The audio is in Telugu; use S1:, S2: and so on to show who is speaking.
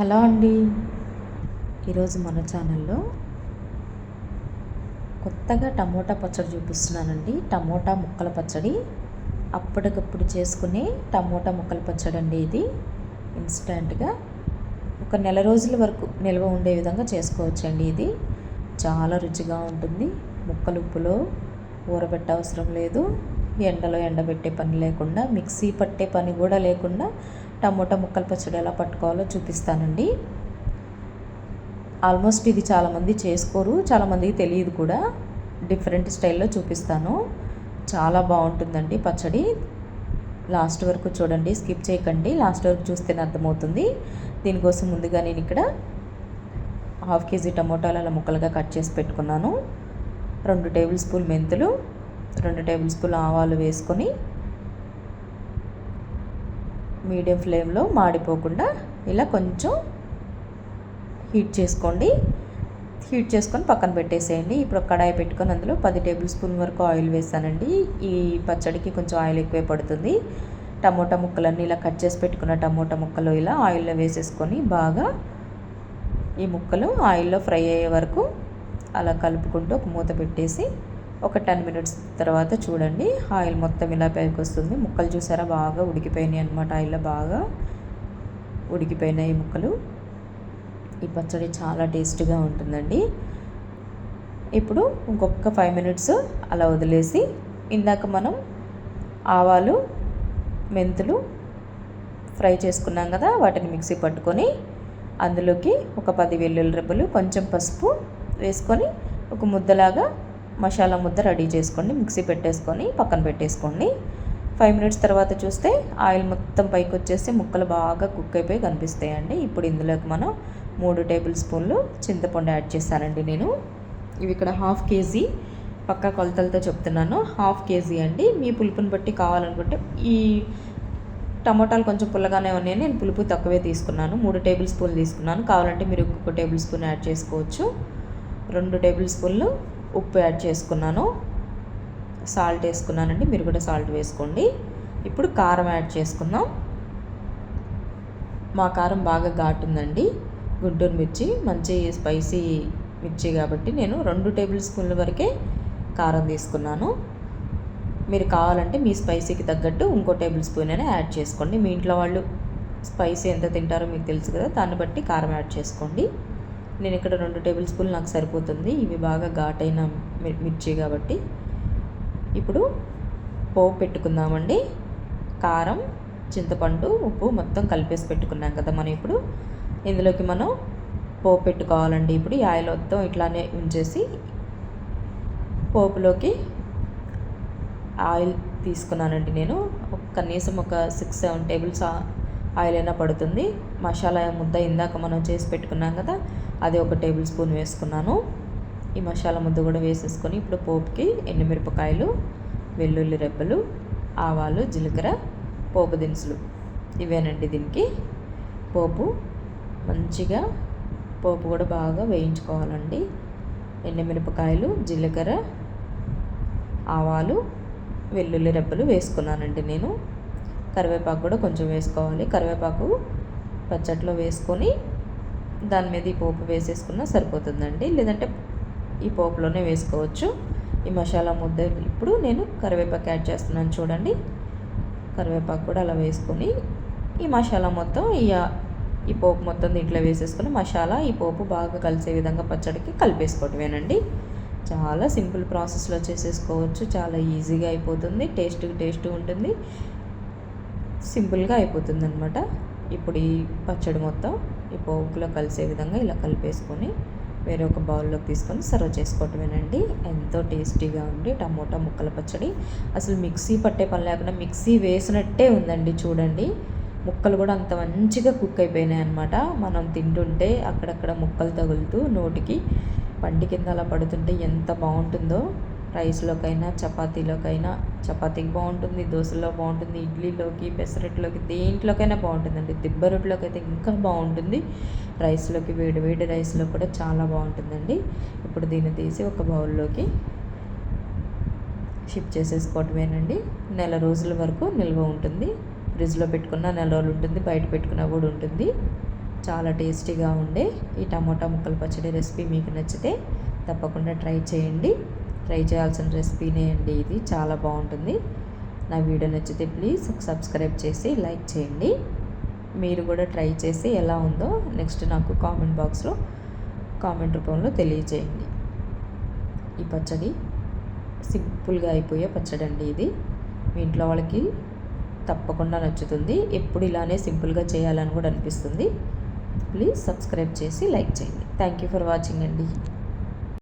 S1: హలో అండి. ఈరోజు మన ఛానల్లో కొత్తగా టమోటా పచ్చడి చూపిస్తున్నానండి. టమోటా ముక్కల పచ్చడి. అప్పటికప్పుడు చేసుకునే టమోటా ముక్కల పచ్చడి అండి ఇది. ఇన్స్టెంట్గా ఒక నెల రోజుల వరకు నిల్వ ఉండే విధంగా చేసుకోవచ్చండి ఇది. చాలా రుచిగా ఉంటుంది. ముక్కలు ఉప్పులో ఊరబెట్ట అవసరం లేదు. ఎండలో ఎండబెట్టే పని లేకుండా మిక్సీ పట్టే పని కూడా లేకుండా టమోటా ముక్కల పచ్చడి ఎలా పట్టుకోవాలో చూపిస్తానండి. ఆల్మోస్ట్ ఇది చాలామంది చేసుకోరు చాలామందికి తెలియదు కూడా. డిఫరెంట్ స్టైల్లో చూపిస్తాను. చాలా బాగుంటుందండి పచ్చడి. లాస్ట్ వరకు చూడండి స్కిప్ చేయకండి. లాస్ట్ వరకు చూస్తేనే అర్థమవుతుంది. దీనికోసం ముందుగా నేను ఇక్కడ హాఫ్ కేజీ టమోటాలు అలా ముక్కలుగా కట్ చేసి పెట్టుకున్నాను. రెండు టేబుల్ స్పూన్ మెంతులు రెండు టేబుల్ స్పూన్ ఆవాలు వేసుకొని మీడియం ఫ్లేమ్లో మాడిపోకుండా ఇలా కొంచెం హీట్ చేసుకోండి. హీట్ చేసుకొని పక్కన పెట్టేసేయండి. ఇప్పుడు కడాయి పెట్టుకొని అందులో పది టేబుల్ స్పూన్ వరకు ఆయిల్ వేసానండి ఈ పచ్చడికి కొంచెం ఆయిల్ ఎక్కువే పడుతుంది. టమోటా ముక్కలన్నీ ఇలా కట్ చేసి పెట్టుకున్న టమోటా ముక్కలు ఇలా ఆయిల్లో వేసేసుకొని బాగా ఈ ముక్కలు ఆయిల్లో ఫ్రై అయ్యే వరకు అలా కలుపుకుంటూ ఒక మూత పెట్టేసి ఒక టెన్ మినిట్స్ తర్వాత చూడండి. ఆయిల్ మొత్తం ఇలా పైకి వస్తుంది ముక్కలు చూసారా? బాగా ఉడికిపోయినాయి అనమాట ఆయిల్లో బాగా ఉడికిపోయినాయి ముక్కలు. ఈ పచ్చడి చాలా టేస్ట్గా ఉంటుందండి. ఇప్పుడు ఇంకొక ఫైవ్ మినిట్స్ అలా వదిలేసి ఇందాక మనం ఆవాలు మెంతులు ఫ్రై చేసుకున్నాం కదా వాటిని మిక్సీ పట్టుకొని అందులోకి ఒక పది వెల్లుల్లి రెబ్బలు కొంచెం పసుపు వేసుకొని ఒక ముద్దలాగా మసాలా ముద్ద రెడీ చేసుకోండి మిక్సీ పెట్టేసుకొని పక్కన పెట్టేసుకోండి. ఫైవ్ మినిట్స్ తర్వాత చూస్తే ఆయిల్ మొత్తం పైకి వచ్చేసి ముక్కలు బాగా కుక్ అయిపోయి కనిపిస్తాయండి. ఇప్పుడు ఇందులోకి మనం మూడు టేబుల్ స్పూన్లు చింతపండు యాడ్ చేశానండి నేను. ఇవి ఇక్కడ హాఫ్ కేజీ. పక్క కొలతలతో చెప్తున్నాను. హాఫ్ కేజీ అండి. మీ పులుపుని బట్టి కావాలనుకుంటే ఈ టమోటాలు కొంచెం పుల్లగానే ఉన్నాయి నేను పులుపు తక్కువే తీసుకున్నాను. మూడు టేబుల్ స్పూన్లు తీసుకున్నాను. కావాలంటే మీరు ఇంకొక టేబుల్ స్పూన్ యాడ్ చేసుకోవచ్చు. రెండు టేబుల్ స్పూన్లు ఉప్పు యాడ్ చేసుకున్నాను. సాల్ట్ వేసుకున్నానండి. మీరు కూడా సాల్ట్ వేసుకోండి. ఇప్పుడు కారం యాడ్ చేసుకుందాం. మా కారం బాగా ఘాటుందండి. గుంటూరు మిర్చి మంచి స్పైసీ మిర్చి కాబట్టి నేను రెండు టేబుల్ స్పూన్ల వరకే కారం తీసుకున్నాను. మీరు కావాలంటే మీ స్పైసీకి తగ్గట్టు ఇంకో టేబుల్ స్పూన్ అయినా యాడ్ చేసుకోండి. మీ ఇంట్లో వాళ్ళు స్పైసీ ఎంత తింటారో మీకు తెలుసు కదా దాన్ని బట్టి కారం యాడ్ చేసుకోండి. నేను ఇక్కడ రెండు టేబుల్ స్పూన్లు నాకు సరిపోతుంది. ఇవి బాగా ఘాటైన మిర్చి కాబట్టి. ఇప్పుడు పోపు పెట్టుకుందామండి. కారం చింతపండు ఉప్పు మొత్తం కలిపేసి పెట్టుకున్నాం కదా మనం ఇప్పుడు. ఇందులోకి మనం పోపు పెట్టుకోవాలండి. ఇప్పుడు ఈ ఆయిల్ మొత్తం ఇట్లానే ఉంచేసి పోపులోకి ఆయిల్ తీసుకున్నానండి నేను. కనీసం ఒక సిక్స్ సెవెన్ టేబుల్స్ ఆయిల్ అయినా పడుతుంది. మసాలా ముద్ద ఇందాక మనం చేసి పెట్టుకున్నాం కదా అది ఒక టేబుల్ స్పూన్ వేసుకున్నాను. ఈ మసాలా ముద్ద కూడా వేసేసుకొని ఇప్పుడు పోపుకి ఎండుమిరపకాయలు వెల్లుల్లి రెబ్బలు ఆవాలు జీలకర్ర పోపు దినుసులు. ఇవేనండి దీనికి. పోపు మంచిగా పోపు కూడా బాగా వేయించుకోవాలండి. ఎండుమిరపకాయలు జీలకర్ర ఆవాలు వెల్లుల్లి రెబ్బలు వేసుకున్నానండి నేను. కరివేపాకు కూడా కొంచెం వేసుకోవాలి. కరివేపాకు పచ్చట్లో వేసుకొని దాని మీద ఈ పోపు వేసేసుకున్నా సరిపోతుందండి. లేదంటే ఈ పోపులోనే వేసుకోవచ్చు. ఈ మసాలా ముద్ద ఇప్పుడు నేను కరివేపాకు యాడ్ చేస్తున్నాను చూడండి. కరివేపాకు కూడా అలా వేసుకొని ఈ మసాలా మొత్తం ఈ ఈ పోపు మొత్తం దీంట్లో వేసేసుకొని మసాలా ఈ పోపు బాగా కలిసే విధంగా పచ్చడికి కలిపేసుకోవటమేనండి. చాలా సింపుల్ ప్రాసెస్లో చేసేసుకోవచ్చు. చాలా ఈజీగా అయిపోతుంది. టేస్ట్కి టేస్ట్ ఉంటుంది. సింపుల్గా అయిపోతుంది అనమాట ఇప్పుడు ఈ పచ్చడి మొత్తం ఈ పోపులో కలిసే విధంగా ఇలా కలిపేసుకొని వేరే ఒక బౌల్లోకి తీసుకొని సర్వ్ చేసుకోవటమేనండి. ఎంతో టేస్టీగా ఉండి టమోటా ముక్కల పచ్చడి. అసలు మిక్సీ పట్టే పని లేకుండా మిక్సీ వేసినట్టే ఉందండి చూడండి. ముక్కలు కూడా అంత మంచిగా కుక్ అయిపోయినాయి అనమాట మనం తింటుంటే అక్కడక్కడ ముక్కలు తగులుతూ నోటికి పండి కింద అలా పడుతుంటే ఎంత బాగుంటుందో. రైస్లోకైనా చపాతీలోకైనా చపాతీకి బాగుంటుంది దోశలో బాగుంటుంది ఇడ్లీలోకి పెసరట్లోకి దేంట్లోకైనా బాగుంటుందండి. దిబ్బ రొట్టెలోకి అయితే ఇంకా బాగుంటుంది. రైస్లోకి వేడి వేడి రైస్లో కూడా చాలా బాగుంటుందండి. ఇప్పుడు దీన్ని తీసి ఒక బౌల్లోకి షిఫ్ట్ చేసేసుకోవటమేనండి. నెల రోజుల వరకు నిల్వ ఉంటుంది. ఫ్రిడ్జ్లో పెట్టుకున్న నెల రోజులు ఉంటుంది. బయట పెట్టుకున్నా కూడా ఉంటుంది. చాలా టేస్టీగా ఉండే ఈ టమోటా ముక్కల పచ్చడి రెసిపీ మీకు నచ్చితే తప్పకుండా ట్రై చేయండి. ట్రై చేయాల్సిన రెసిపీనే అండి ఇది. చాలా బాగుంటుంది. నా వీడియో నచ్చితే ప్లీజ్ సబ్స్క్రైబ్ చేసి లైక్ చేయండి. మీరు కూడా ట్రై చేసి ఎలా ఉందో నెక్స్ట్ నాకు కామెంట్ బాక్స్లో కామెంట్ రూపంలో తెలియజేయండి. ఈ పచ్చడి సింపుల్గా అయిపోయే పచ్చడి అండి ఇది. మీ ఇంట్లో వాళ్ళకి తప్పకుండా నచ్చుతుంది. ఎప్పుడు ఇలానే సింపుల్గా చేయాలని కూడా అనిపిస్తుంది. ప్లీజ్ సబ్స్క్రైబ్ చేసి లైక్ చేయండి. థ్యాంక్ యూ ఫర్ వాచింగ్ అండి.